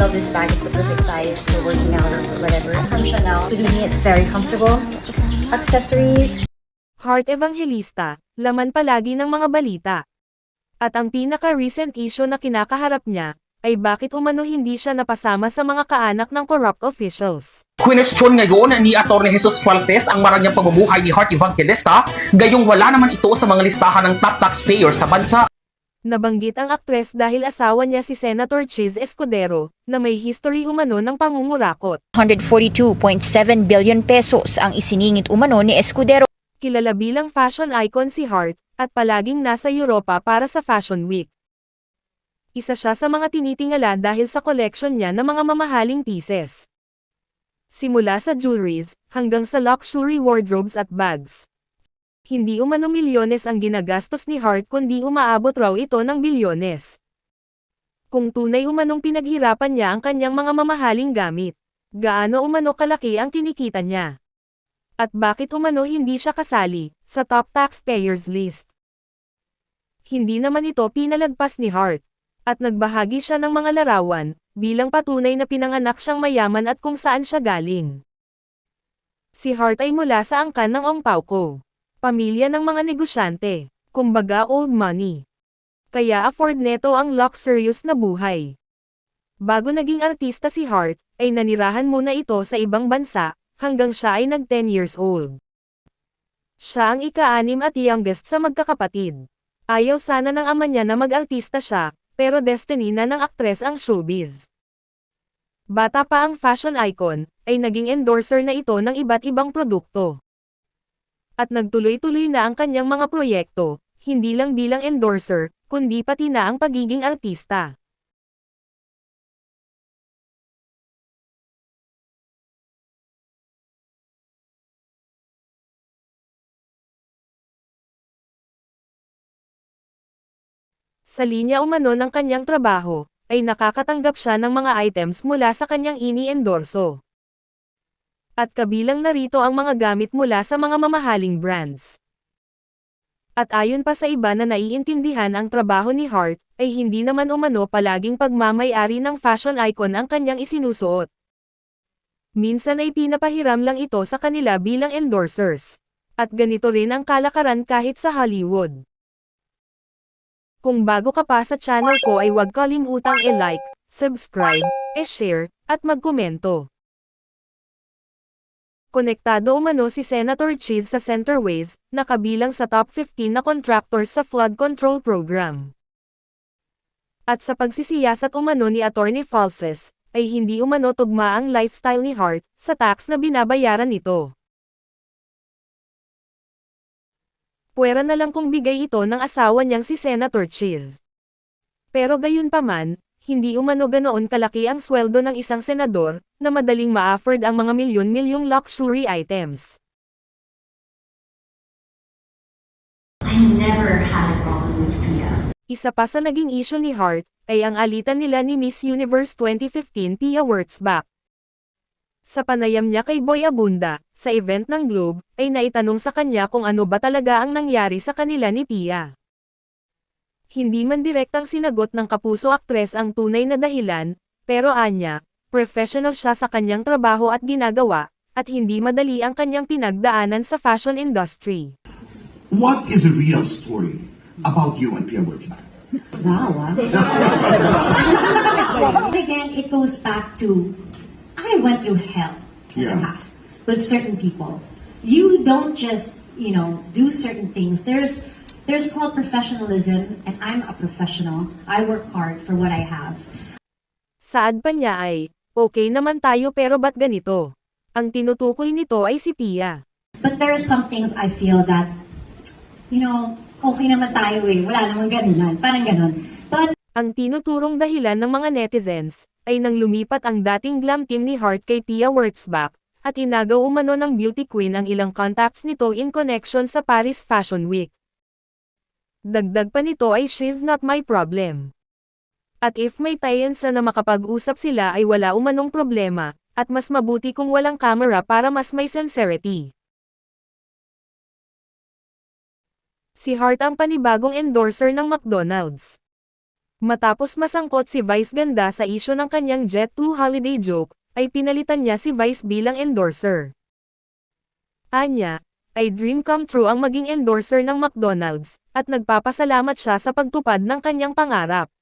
love this bag. It's the perfect size for working out or whatever. From Chanel. To me, it's very comfortable. Accessories. Heart Evangelista, laman palagi ng mga balita. At ang pinaka-recent issue na kinakaharap niya, ay bakit umano hindi siya napasama sa mga kaanak ng corrupt officials. Question ngayon ni Atty. Jesus Falses ang maranyang pamumuhay ni Heart Evangelista, gayong wala naman ito sa mga listahan ng top taxpayer sa bansa. Nabanggit ang aktres dahil asawa niya si Senator Chiz Escudero, na may history umano ng pangungurakot. 142.7 billion pesos ang isiningit umano ni Escudero Kilala bilang fashion icon si Hart, at palaging nasa Europa para sa Fashion Week. Isa siya sa mga tinitingala dahil sa collection niya ng mga mamahaling pieces. Simula sa jewelries, hanggang sa luxury wardrobes at bags. Hindi umano milyones ang ginagastos ni Hart kundi umaabot raw ito ng bilyones. Kung tunay umanong pinaghirapan niya ang kanyang mga mamahaling gamit, gaano umano kalaki ang kinikita niya? At bakit umano hindi siya kasali sa top taxpayers list? Hindi naman ito pinalagpas ni Hart. At nagbahagi siya ng mga larawan, bilang patunay na pinanganak siyang mayaman at kung saan siya galing. Si Hart ay mula sa angkan ng Ong Pauko. Pamilya ng mga negosyante, kumbaga old money. Kaya afford neto ang luxurious na buhay. Bago naging artista si Hart, ay nanirahan muna ito sa ibang bansa, hanggang siya ay nag 10 years old. Siya ang ika-anim at youngest sa magkakapatid. Ayaw sana ng ama niya na mag-artista siya, pero destiny na ng aktres ang showbiz. Bata pa ang fashion icon, ay naging endorser na ito ng iba't ibang produkto. At nagtuloy-tuloy na ang kanyang mga proyekto, hindi lang bilang endorser, kundi pati na ang pagiging artista. Sa linya umano ng kanyang trabaho, ay nakakatanggap siya ng mga items mula sa kanyang ini-endorso. At kabilang narito ang mga gamit mula sa mga mamahaling brands. At ayon pa sa iba na naiintindihan ang trabaho ni Hart, ay hindi naman umano palaging pagmamayari ng fashion icon ang kanyang isinusuot. Minsan ay pinapahiram lang ito sa kanila bilang endorsers. At ganito rin ang kalakaran kahit sa Hollywood. Kung bago ka pa sa channel ko ay huwag kalimutang i-like, subscribe, i-share, at magkomento. Konektado umano si Senator Cheese sa Centerways, na kabilang sa top 15 na contractors sa flood control program. At sa pagsisiyasat umano ni Attorney Falses, ay hindi umano tugma ang lifestyle ni Hart sa tax na binabayaran nito. Pwera na lang kung bigay ito ng asawa niyang si Senator Cheese. Pero gayon pa man, hindi umano ganoon kalaki ang sweldo ng isang senador, na madaling ma-afford ang mga milyon-milyong luxury items. I never had a problem with Pia. Isa pa sa naging issue ni Hart, ay ang alitan nila ni Miss Universe 2015 Pia Wurtzbach. Sa panayam niya kay Boy Abunda, sa event ng Globe, ay naitanong sa kanya kung ano ba talaga ang nangyari sa kanila ni Pia. Hindi man direktang sinagot ng kapuso aktres ang tunay na dahilan, pero anya, professional siya sa kanyang trabaho at ginagawa, at hindi madali ang kanyang pinagdaanan sa fashion industry. What is the real story about you and Pia Wurtzbach? Wow. ah. But again, it goes back to I went through hell in Yeah. the past with certain people. You don't just, you know, do certain things. There's there's called professionalism and I'm a professional. I work hard for what I have. Saad pa niya ay, okay naman tayo pero ba't ganito? Ang tinutukoy nito ay si Pia. But there's some things I feel that you know, okay naman tayo eh. Wala namang ganun. Parang ganun. But Ang tinuturong dahilan ng mga netizens, ay nang lumipat ang dating glam team ni Hart kay Pia Wurtzbach, at inagaw umano ng beauty queen ang ilang contacts nito in connection sa Paris Fashion Week. Dagdag pa nito ay she's not my problem. At if may tayensa na makapag-usap sila ay wala umanong problema, at mas mabuti kung walang camera para mas may sincerity. Si Hart ang panibagong endorser ng McDonald's. Matapos masangkot si Vice Ganda sa isyo ng kanyang Jet2 holiday joke, ay pinalitan niya si Vice bilang endorser. Anya, ay dream come true ang maging endorser ng McDonald's, at nagpapasalamat siya sa pagtupad ng kanyang pangarap.